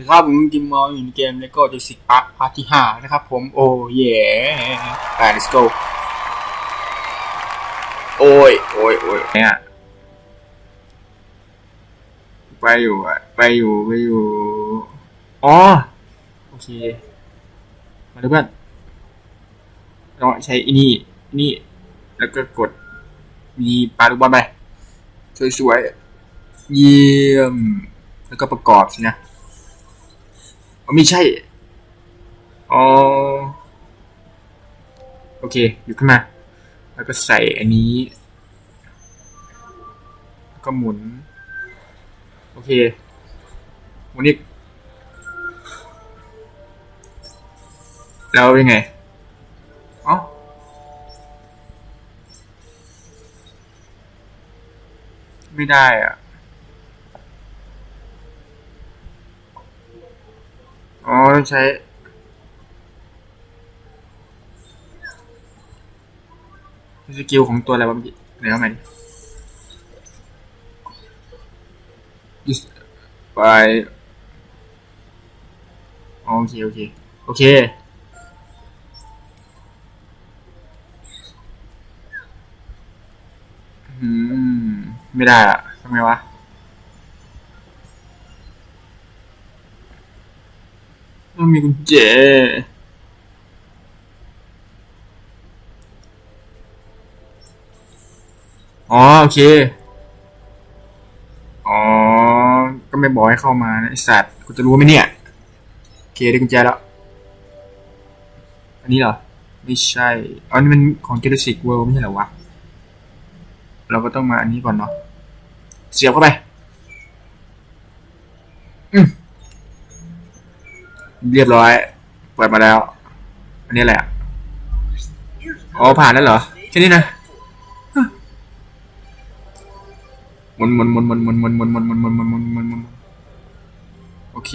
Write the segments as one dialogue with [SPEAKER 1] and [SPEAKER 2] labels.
[SPEAKER 1] ดีครับผมกิมมออยู่ในเกมเลโก้จูสิกพาร์ทพาร์ทที่ห้านะครับผม โอ้เย่ไป let's go โอ้ย โอ้ยโอ้ยเนี่ยไปอยู่อะไปอยู่ ไปอยู่ อ๋อ โอเค มาดูเพื่อนเราใช้อันนี้อันนี่ แล้วก็กด มีปลาลูกบอลไป สวยๆ เยี่ยม แล้วก็ประกอบสินะอ๋อ ไม่ใช่ อ๋อ โอเค อยู่ขึ้นมา แล้วก็ใส่อันนี้แล้วก็หมุน โอเคหมุนอีกแล้วยังไงอ๋อไม่ได้อะ อ๋อต้องใช้ สกิลของตัวอะไรวะเมื่อกี้ไหนเอาใหม่ดิ This by อ๋อโอเค โอเค โอเคอืมไม่ได้อะทำไงวะ ต้องมีกุญแจอ๋อโอเค อ๋อ ก็ไม่บอกให้เข้ามานะไอสัตว์กูจะรู้ไหมเนี่ย โอเคได้กุญแจแล้ว อันนี้เหรอ ไม่ใช่ อ๋อ นี่มันของ Jurassic World ไม่ใช่เหรอวะ เราก็ต้องมาอันนี้ก่อนเนาะ เสียบเข้าไป อืม เรียบร้อย เปิดมาแล้ว อันนี้แหละ อ๋อ ผ่านแล้วเหรอ แค่นี้นะหมุนหมุนหมุนหมุนหมุนหมุนหมุนหมุนหมุนหมุนหมุนหมุนหมุนหมุนโอเค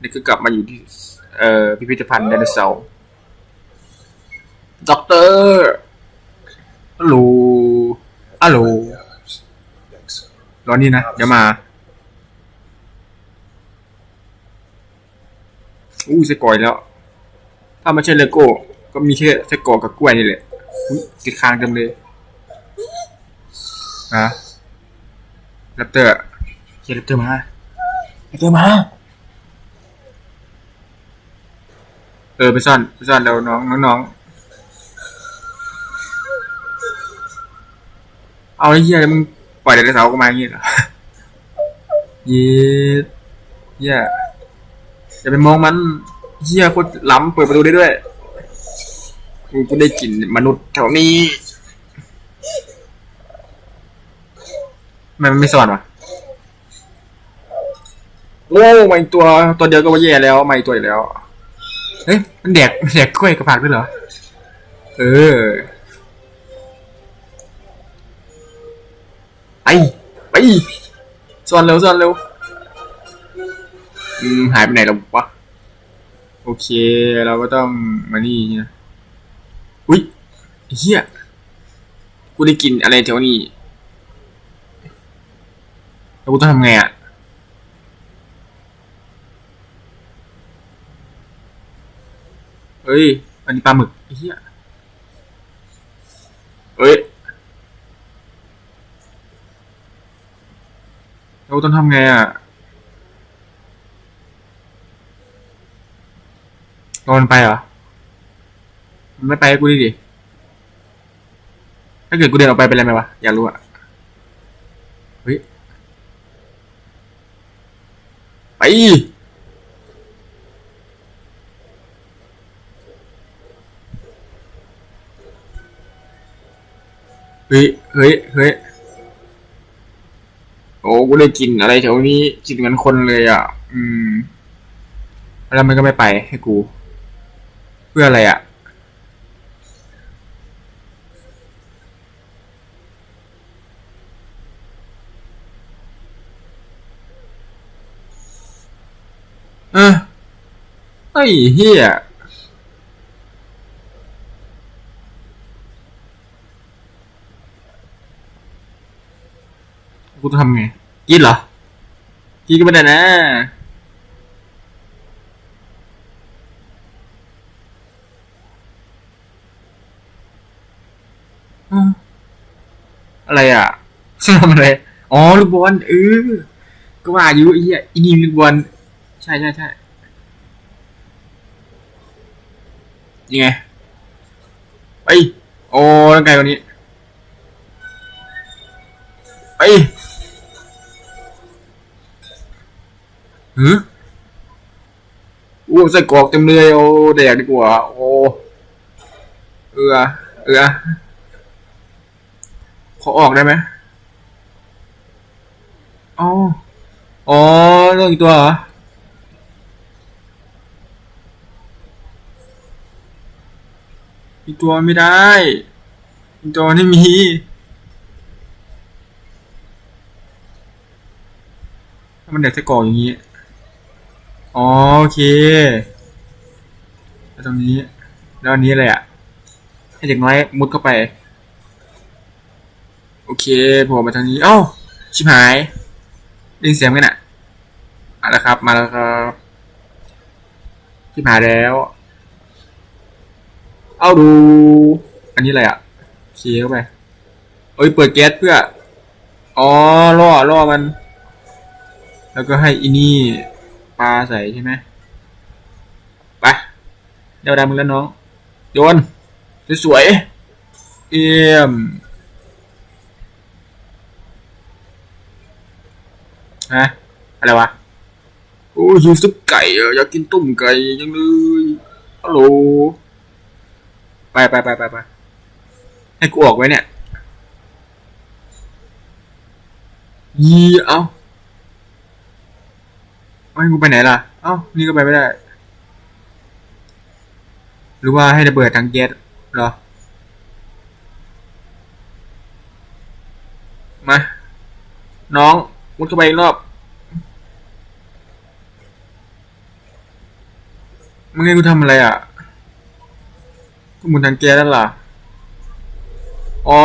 [SPEAKER 1] นี่ก็กลับมาอยู่ที่ เอ่อ พิพิธภัณฑ์ไดโนเสาร์ด็อกเตอร์ฮัลโหลฮัลโหลรอนี่นะ เดี๋ยวมา อู้สกอยแล้ว ถ้าไม่ใช่เลโก้ ก็มีแค่สกอกกับกล้วยนี่แหละติดค้างเต็มเลยฮะแรปเตอร์เฮียแรปเตอร์มาแรปเตอร์มา เออไปซ่อนไปซ่อนแล้วน้องน้องน้องเอาไอ้เหี้ยมึงปล่อยไดโนเสาร์ก็มาอย่างงี้เหรอเย็ดเหี้ย อย่าไปมองมันเฮียโคตรล้ำเปิดประตูได้ด้วยกูกูได้กลิ่นมนุษย์แถวนี้ไมมันไม่สอนวะโอ้มาอีกตัวตัวเดียวก็ว่าแย่แล้วมาอีกตัวอีกแล้วเฮ้ยมันแดกแดกกล้วยกระผักด้วยเหรอ เออ ไป ไปซ่อนเร็วซ่อนเร็ว อืมหายไปไหนแล้ววะโอเค เราก็ต้องมานี่นะอุ้ยเฮียกูได้กินอะไรแถวนี้แล้วกูต้องทำไงอะเฮ้ย อันนี้ปลาหมึกเหี้ยเฮ้ยเราต้องทำไงอะ รอมันไปเหรอมันไม่ไปให้กูดิดิ ถ้าเกิดกูเดินออกไปเป็นไรไหมวะ อยากรู้อะเฮ้ย ไป เฮ้ย เฮ้ย เฮ้ย โอ้ กูได้กินอะไรแถวนี้กินเหมือนคนเลยอะ อืม แล้วมันก็ไม่ไปให้กู พื่ออะไรอะ เออไอ้เฮียกูต้องทำไงกินเหรอพี่ก็ไม่ได้นะ อะไรอะทำอะไร อ๋อลูกบอลเออ ก็ว่าอยู่ไอ้เหี้ยอีนี่ลูกบอลใช่ใช่ใช่ยังไงไปโอ้ร่างกายวันนี้ไปหืออ้ใส่กรอกเต็มเลยโอ้แดกดีกว่า โอ้เอือเอือ ขอออกได้ไหมอ๋อ อ๋อเรื่องอีกตัวเหรอ อีกตัวไม่ได้ อีกตัวไม่มีถ้ามันเด็กใส่กรออย่างนี้ อ๋อโอเคแล้วตรงนี้ แล้วอันนี้อะไรอะ ให้เด็กน้อยมุดเข้าไป โอเคโผล่มาทางนี้ เอ้า ชิบหายได้ยินเสียงกันอะมาแล้วครับ มาแล้วครับชิบหายแล้ว เอาดู อันนี้อะไรอะเคลียร์เข้าไป เอ้ย เปิดแก๊สเพื่อ อ๋อ ล่อ ล่อมัน แล้วก็ให้อินี่ปลาใส่ใช่ไหมไปเดี๋ยวดามึงแล้วน้อง โยน สวยๆเอี่ยม ฮะอะไรวะโอ้ยหิวซุปไก่อะอยากกินต้มไก่ยังเลยฮัลโหลไปไปไปไปไปให้กูออกไว้เนี่ยยีเอาเอาให้กูไปไหนล่ะ เอ้า นี่ก็ไปไม่ได้ หรือว่าให้ระเบิดทางแก๊สเหรอ มา น้อง มุดเข้าไปอีกรอบ มึงให้กูทำอะไรอะก็หมุนทางแก๊สนั่นล่ะ อ๋อ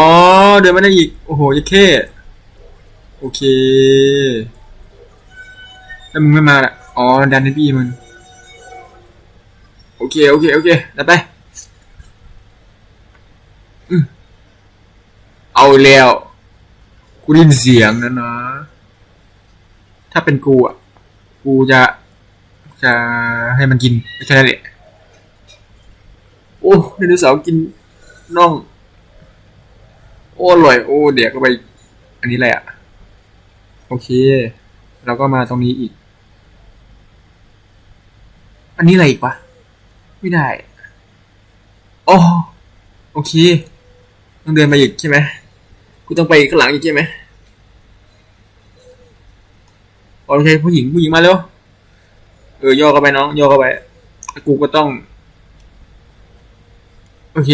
[SPEAKER 1] เดินไม่ได้อีก โอ้โหยัดเข้โอเค แล้วมึงไม่มาละอ๋อ ดันให้พี่มึง โอเค โอเค โอเคดันไปเอาแล้วกูได้ยินเสียงนะนะ ถ้าเป็นกูอะ กูจะจะให้มันกินไม่นั่นแหละโอ้ไดโนเสาร์กินน่อง โอ้อร่อย โอ้เดี๋ยวก็ไป อันนี้แหละโอเคแล้วก็มาตรงนี้อีก อันนี้อะไรอีกวะ ไม่ได้อ๋อโอเค ต้องเดินไปอีกใช่ไหมกูต้องไปข้างหลังอีกใช่ไหม โอเคผู้หญิงผู้หญิงมาเร็วเออย่อเข้าไปน้องย่อเข้าไปกูก็ต้อง โอเค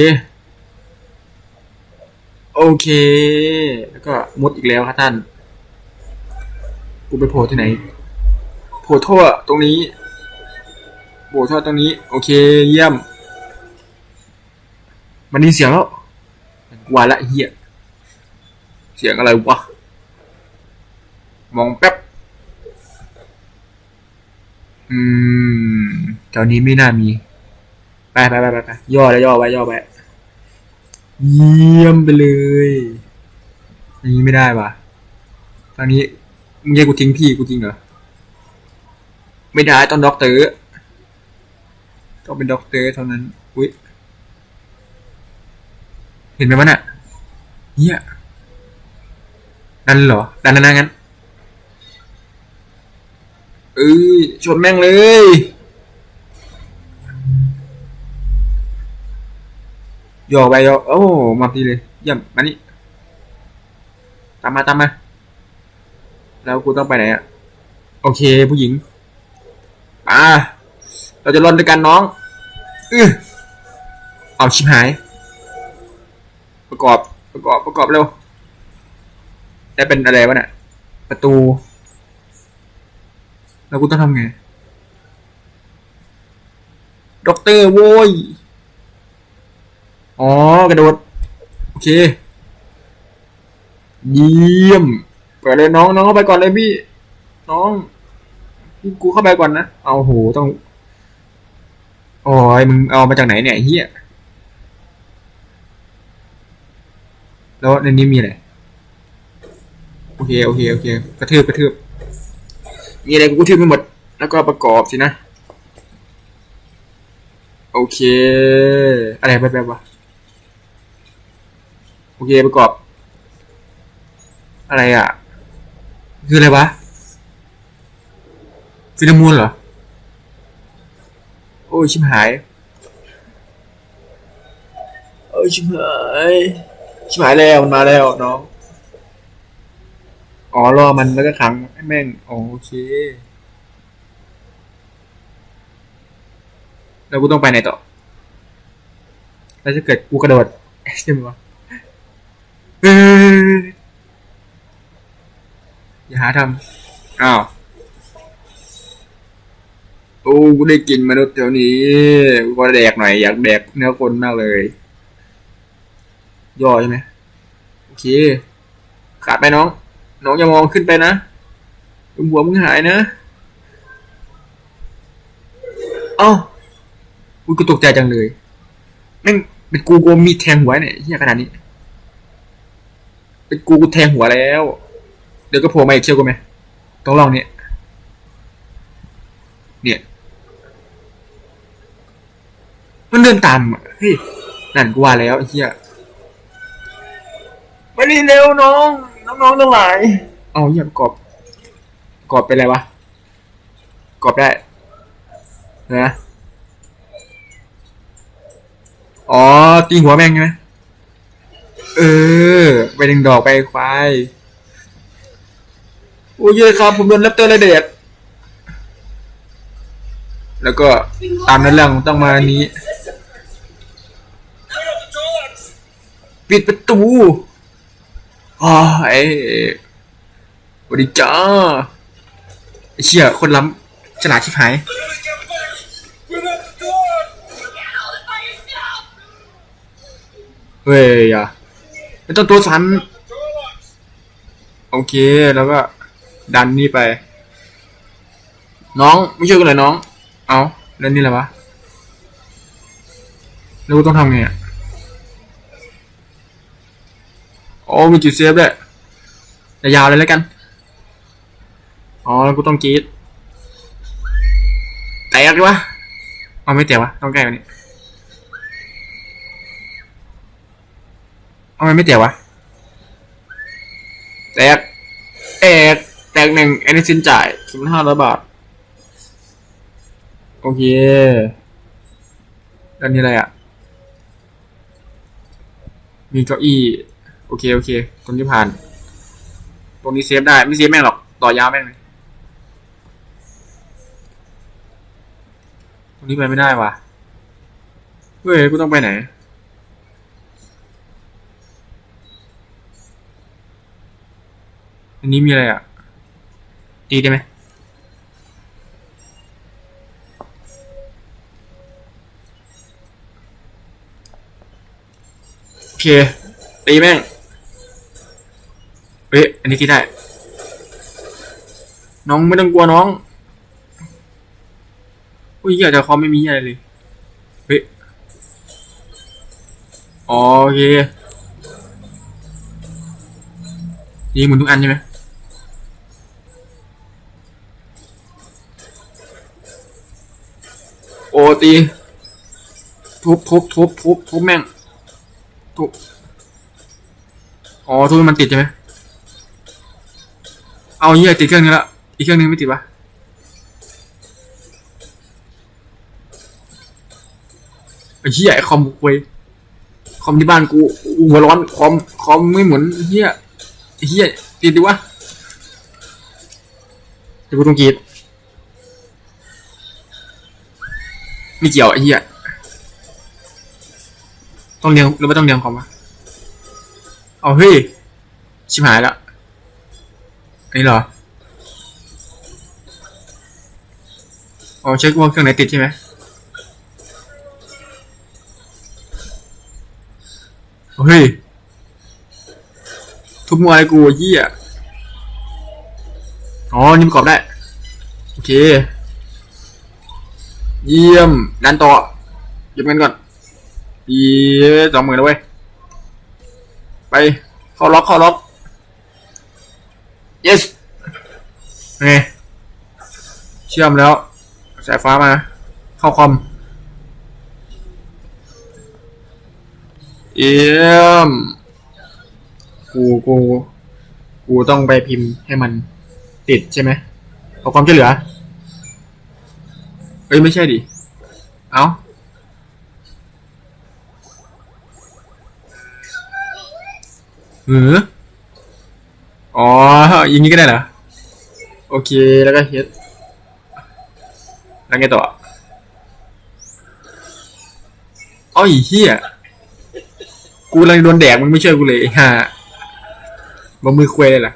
[SPEAKER 1] โอเค แล้วก็มุดอีกแล้วครับท่าน กูไปโผล่ที่ไหนโผล่ท่อตรงนี้โผล่ท่อตรงนี้ โอเค เยี่ยม มันนี่เสียงแล้วกว่าละเฮียเสียงอะไรวะมองแป๊บ อืมแถวนี้ไม่น่ามี ไปไปไปไปไปย่อแล้วย่อไว้ย่อไว้เยี่ยมไปเลยอย่างนี้ไม่ได้ว่ะตอนนี้มึงแยกกูทิ้งพี่กูจริงเหรอ ไม่ได้ต้องด็อกเตอร์ต้องเป็นด็อกเตอร์เท่านั้น อุ้ย เห็นไหมวะน่ะเฮียดันเหรอดันนั่นงั้น เอ้ยชนแม่งเลยย่อไปย่อโอ้มาดีเลยเยี่ยมมานี่ตามมาตามมาแล้วกูต้องไปไหนอะโอเคผู้หญิงอ่าเราจะรอนด้วยกันน้องอือเอาชิบหาย ประกอบประกอบประกอบเร็วได้เป็นอะไรวะเนี่ยประตู แล้วกูต้องทำไง ด็อกเตอร์โว้ย อ๋อ กระโดด โอเค เยี่ยม เปิดเลยน้องน้องเข้าไปก่อนเลยพี่ น้องกูเข้าไปก่อนนะ เอาโห ต้อง โอ้ยมึงเอามาจากไหนเนี่ยเฮียแล้วในนี้มีอะไร โอเค โอเค โอเค กระทืบกระทืบ มีอะไรกูกระทืบไปหมด แล้วก็ประกอบสินะ โอเค อะไรแบบแบบวะ โอเคประกอบ อะไรอะ คืออะไรวะฟิโลมูนเหรอ โอ้ยชิบหาย โอ้ยชิบหาย ชิบหายแล้วมันมาแล้วน้อง อ๋อรอมันแล้วก็ขังให้แม่งโอเค แล้วกูต้องไปไหนต่อ แล้วถ้าเกิดกูกระโดดใช่ไหมวะเฮ้ยอย่าหาทำอ้าว โอ้กูได้กินมนุษย์แถวนี้กูก็แดกหน่อยอยากแดกเนื้อคนมากเลย ย่อใช่ไหมโอเค ขาดไปน้อง น้องอย่ามองขึ้นไปนะมึงหัวมึงหายนะ เอ้าอุ้ยกูตกใจจังเลยแม่งเป็นกูกูมีแทงหัวเนี่ยเฮียขนาดนี้ เป็นกูกูแทงหัวแล้ว เดี๋ยวก็โผล่มาอีกเชียวกูไหมต้องลองเนี่ยเนี่ยมันเดินตามเฮ้ยนั่นกูว่าแล้วเหี้ยมานี่เร็วน้อง น้องๆทั้งหลาย เอาเหี้ยประกอบประกอบเป็นอะไรวะประกอบได้นะอ๋อตีหัวแม่งใช่ไหมเออ ไปดึงดอกไปควายโอ้ยเยครับ ผมโดนแรปเตอร์ระเด็ดแล้วก็ตามนั้นเรื่องต้องมานี้ ปิดประตู อ๋อไอ้วัสดีจ้าไอ้เชี่ยคนล้ำฉลาดชิบหายเฮ้ยอย่าไม่ต้องตัวสันโอเคแล้วก็ดันนี่ไป น้องไม่ช่วยกันเลยน้อง เอาแล้วนี่อะไรวะแล้วกูต้องทำไงอะ โอ้มีจุดเซฟด้วยยาวเลยแล้วกัน อ๋อแล้วกูต้องกรีดแตกวะเอาไม่แตกวะ ต้องแก้กว่านี้เอาไม่แตกวะ แตกแตกแตกหนึ่งแอนนิสินจ่ายสิบห้าร้อยบาท โอเคแล้วนี่อะไรอะ มีเก้าอี้ โอเคโอเคตรงที่ผ่าน ตรงนี้เซฟได้ไม่เซฟแม่งหรอกต่อยาวแม่งเลยตรงนี้ไปไม่ได้ว่ะเฮ้ยกูต้องไปไหนอันนี้มีอะไรอะ ตีได้ไหมโอเคตีแม่ง เฮ้ย อันนี้ตีได้ น้องไม่ต้องกลัวน้อง อุ้ยอยากจะคอมไม่มีอะไรเลยเฮ้ยออโอเคดีหมุนทุกอันใช่ไหมโอตี ทุบทุบทุบทุบทุบแม่ง ทุบ อ๋อ ทุบมันติดใช่ไหม เอาเหี้ยติดเครื่องนึงแล้วอีกเครื่องนึงไม่ติดวะไอ้เหี้ยไอ้คอมกูคุยคอมที่บ้านกูหัวร้อนคอมคอมไม่หมุนไอ้เหี้ยไอเหี้ยติดดิวะเดี๋ยวกูต้องกรีดไม่เกี่ยวไอ้เหี้ยต้องเลี้ยงหรือไม่ต้องเลี้ยงคอมวะเอาเฮ้ยชิบหายแล้ว นนี้เหรออ๋อเช็คว่าเครื่องไหนติดใช่ไหมเฮ้ย ทุบมัวอะไรกูเหี้ยอ๋อ นี่ประกอบได้ โอเค เยี่ยม ดันต่อเก็บเงินก่อนเยี่ยสองหมื่นแล้วเว้ย ไป เข้าล็อก เข้าล็อก yes ไงเชื่อมแล้ว สายฟ้ามา เข้าคอม เยี่ยม กู กู กูต้องไปพิมพ์ให้มันติดใช่ไหมขอความช่วยเหลือ เอ้ย ไม่ใช่ดิ เอ้าหือ อ๋ออย่างนี้ก็ได้เหรอ โอเค แล้วก็เฮ็ดแล้วไงต่ออ้ยเฮียกูกำลังโดนแดกมึงไม่ช่วยกูเลยไอ้ห่ามือควยเลยล่ะ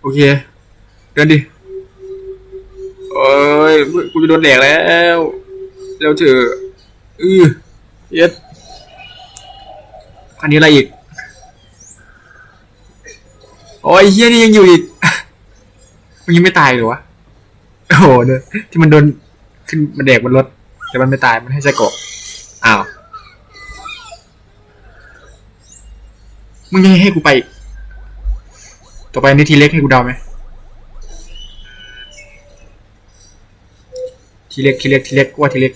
[SPEAKER 1] โอเค เดินดิเอ้ย กูจะโดนแดกแล้วเร็วเถอะอือเย็ด อันนี้อะไรอีก โอ้ยเฮียนี่ยังอยู่อีก มันยังไม่ตายหรอวะ โอ้โหเนอที่มันโดนขึ้นมันแดกบนรถแต่มันไม่ตายมันให้ไส้กรอกอ้าว มึงยังให้กูไปอีก ต่อไปนี่ทีเล็กให้กูเดาไหมทีเล็กทีเล็กทีเล็กกูว่าทีเล็ก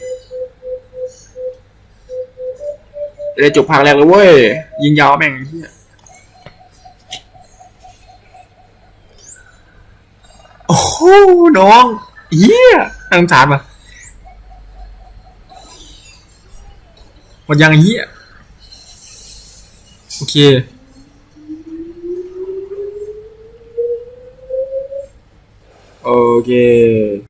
[SPEAKER 1] ได้จบภาคแรกเลยเว้ย ยิงยาวแม่งเหี้ยโอ้โหน้องเหี้ยน่างสารป่ะหมดยังเหี้ยโอเคโอเค